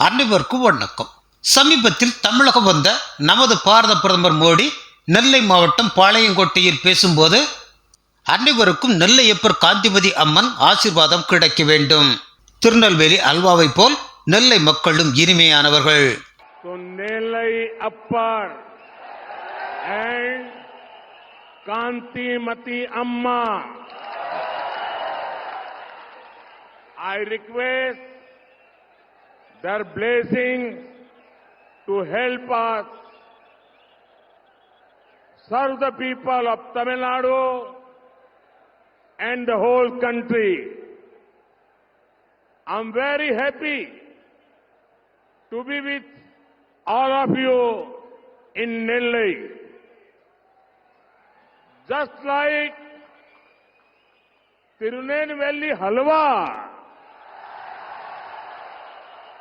அனைவருக்கும் வணக்கம். சமீபத்தில் தமிழகம் வந்த நமது பாரத பிரதமர் மோடி நெல்லை மாவட்டம் பாளையங்கோட்டையில் பேசும்போது அனைவருக்கும் நெல்லையப்பர் காந்திபதி அம்மன் ஆசிர்வாதம் கிடைக்க வேண்டும். திருநெல்வேலி அல்வாவை போல் நெல்லை மக்களும் இனிமையானவர்கள். நெல்லை அப்பர். காந்திமதி அம்மா. I request their blessing to help us serve the people of Tamil Nadu and the whole country. I'm very happy to be with all of you in Nellai. Just like Tirunelveli Halwa,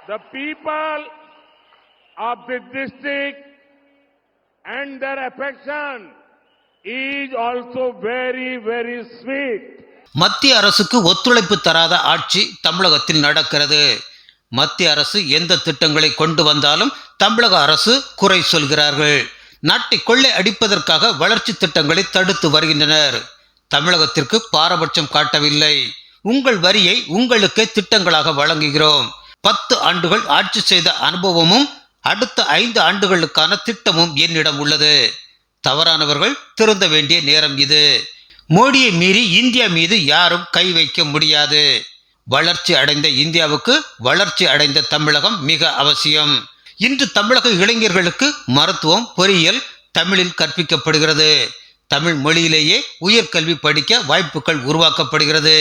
the people of the district and their affection is also very, very sweet. மத்திய அரசுக்கு ஒத்துழைப்பு தராத ஆட்சி தமிழகத்தில் நடக்கிறது. மத்திய அரசு எந்த திட்டங்களை கொண்டு வந்தாலும் தமிழக அரசு குறை சொல்கிறார்கள். நாட்டை கொள்ளை அடிப்பதற்காக வளர்ச்சி திட்டங்களை தடுத்து வருகின்றனர். தமிழகத்திற்கு பாரபட்சம் காட்டவில்லை. உங்கள் வரியை உங்களுக்கே திட்டங்களாக வழங்குகிறோம். பத்து ஆண்டுகள் ஆட்சி செய்த அனுபவமும் அடுத்த ஐந்து ஆண்டுகளுக்கான திட்டமும் என்னிடம் உள்ளது. தவறானவர்கள் திருந்த வேண்டிய நேரம் இது. மோடியை மீறி இந்தியா மீது யாரும் கை வைக்க முடியாது. வளர்ச்சி அடைந்த இந்தியாவுக்கு வளர்ச்சி அடைந்த தமிழகம் மிக அவசியம். இன்று தமிழக இளைஞர்களுக்கு மருத்துவம் பொறியியல் தமிழில் கற்பிக்கப்படுகிறது. தமிழ் மொழியிலேயே உயர்கல்வி படிக்க வாய்ப்புகள் உருவாக்கப்படுகிறது.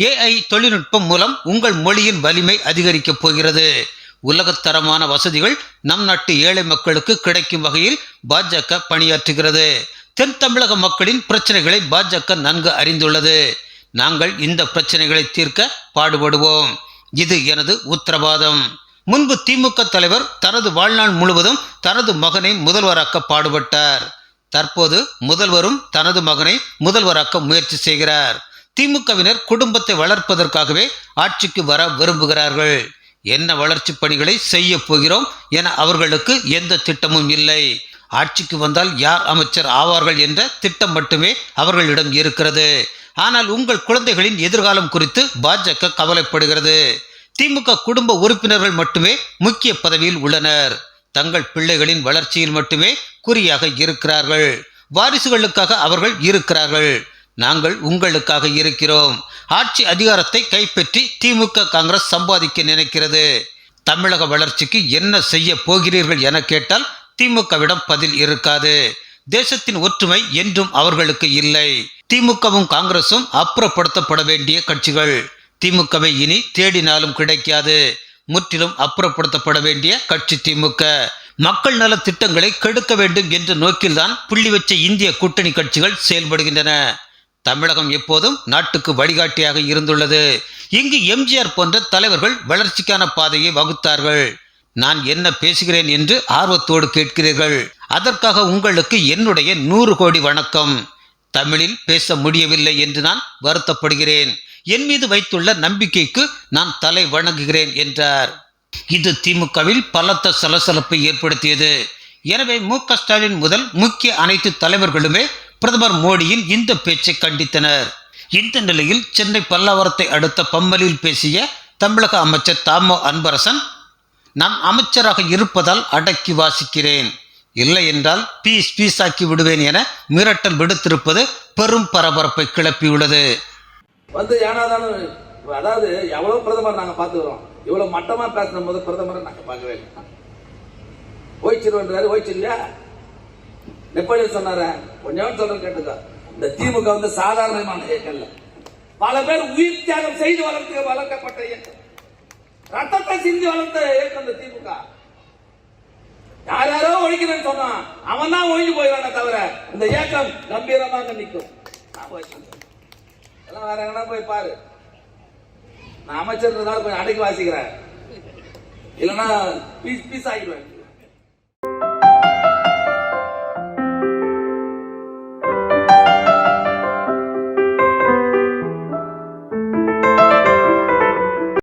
ஏஐ தொழில்நுட்பம் மூலம் உங்கள் மொழியின் வலிமை அதிகரிக்கப் போகிறது. உலகத்தரமான வசதிகள் நம் நாட்டு ஏழை மக்களுக்கு கிடைக்கும் வகையில் பாஜக பணியாற்றுகிறது. தென் தமிழக மக்களின் பிரச்சனைகளை பாஜக நன்கு அறிந்துள்ளது. நாங்கள் இந்த பிரச்சனைகளை தீர்க்க பாடுபடுவோம். இது எனது உத்தரவாதம். முன்பு திமுக தலைவர் தனது வாழ்நாள் முழுவதும் தனது மகனை முதல்வராக்க பாடுபட்டார். தற்போது முதல்வரும் தனது மகனை முதல்வராக்க முயற்சி செய்கிறார். திமுகவினர் குடும்பத்தை வளர்ப்பதற்காகவே ஆட்சிக்கு வர விரும்புகிறார்கள். என்ன வளர்ச்சி பணிகளை செய்ய போகிறோம் என அவர்களுக்கு எந்த திட்டமும் இல்லை. ஆட்சிக்கு வந்தால் யார் அமைச்சர் ஆவார்கள் என்ற திட்டம் மட்டுமே அவர்களிடம் இருக்கிறது. ஆனால் உங்கள் குழந்தைகளின் எதிர்காலம் குறித்து பாஜக கவலைப்படுகிறது. திமுக குடும்ப உறுப்பினர்கள் மட்டுமே முக்கிய பதவியில் உள்ளனர். தங்கள் பிள்ளைகளின் வளர்ச்சியில் மட்டுமே குறியாக இருக்கிறார்கள். வாரிசுகளுக்காக அவர்கள் இருக்கிறார்கள். நாங்கள் உங்களுக்காக இருக்கிறோம். ஆட்சி அதிகாரத்தை கைப்பற்றி திமுக காங்கிரஸ் சம்பாதிக்க நினைக்கிறது. தமிழக வளர்ச்சிக்கு என்ன செய்ய போகிறீர்கள் என கேட்டால் திமுகவிடம் பதில் இருக்காது. தேசத்தின் ஒற்றுமை என்றும் அவர்களுக்கு இல்லை. திமுகவும் காங்கிரசும் அப்புறப்படுத்தப்பட வேண்டிய கட்சிகள். திமுகவை இனி தேடினாலும் கிடைக்காது. முற்றிலும் அப்புறப்படுத்தப்பட வேண்டிய கட்சி திமுக. மக்கள் நல திட்டங்களை கெடுக்க வேண்டும் என்ற நோக்கில்தான் புள்ளி வச்ச இந்திய கூட்டணி கட்சிகள் செயல்படுகின்றன. தமிழகம் எப்போதும் நாட்டுக்கு வழிகாட்டியாக இருந்துள்ளது. இங்கு எம்ஜிஆர் போன்ற தலைவர்கள் வளர்ச்சிக்கான பாதையை வகுத்தார்கள். நான் என்ன பேசுகிறேன் என்று ஆர்வத்தோடு கேட்கிறீர்கள். அதற்காக உங்களுக்கு என்னுடைய நூறு கோடி வணக்கம். தமிழில் பேச முடியவில்லை என்று நான் வருத்தப்படுகிறேன். என் மீது வைத்துள்ள நம்பிக்கைக்கு நான் தலை வணங்குகிறேன் என்றார். இது திமுகவில் பலத்த சலசலப்பை ஏற்படுத்தியது. எனவே மு ஸ்டாலின் முதல் முக்கிய அனைத்து தலைவர்களுமே பிரதமர் மோடியின் இந்த பேச்சை கண்டித்தனர். இந்த நிலையில் சென்னை பல்லாவரத்தை அடுத்த பம்மலில் பேசிய தமிழக அமைச்சர் தாமோ அன்பரசன் நான் அமைச்சராக இருப்பதால் அடக்கி வாசிக்கிறேன். இல்லை என்றால் பீஸ் பீஸ் ஆக்கி விடுவேன் என மிரட்டல் விடுத்திருப்பது பெரும் பரபரப்பை கிளப்பியுள்ளது. வந்து ஏனாதானு அதாவது எவ்வளவு பிரதமர் நாங்க பாத்துக்கிறோம் இவ்வளவு மட்டமா பேசின போது பிரதமரை நாங்க பார்க்கவே இல்லை. ஓய்ச்சிருவன்றாரு ஓய்ச்சிருவியா? நெப்போலியன் சொன்னார? கொஞ்சம் சொல்ற கேட்டுக்க. இந்த திமுக வந்து சாதாரணமான இயக்கம் பல பேர் உயிர் தியாகம் செய்து வளர்த்து வளர்க்கப்பட்ட இயக்கம். ரத்தத்தை சிந்தி வளர்த்த இயக்கம் இந்த திமுக. யார் யாரோ ஒழிக்கிறேன்னு சொன்னான். அவன் தான் ஒழிஞ்சு போயிடானே தவிர இந்த இயக்கம் கம்பீரமாக நிற்கும். நான் போய் எல்லாம் வேற எங்கன்னா போய் பாரு. நான் அமைச்சர் இருந்தாலும் கொஞ்சம் அடக்கி வாசிக்கிறேன். இல்லைன்னா பீஸ் பீஸ் ஆகிடுவேன்.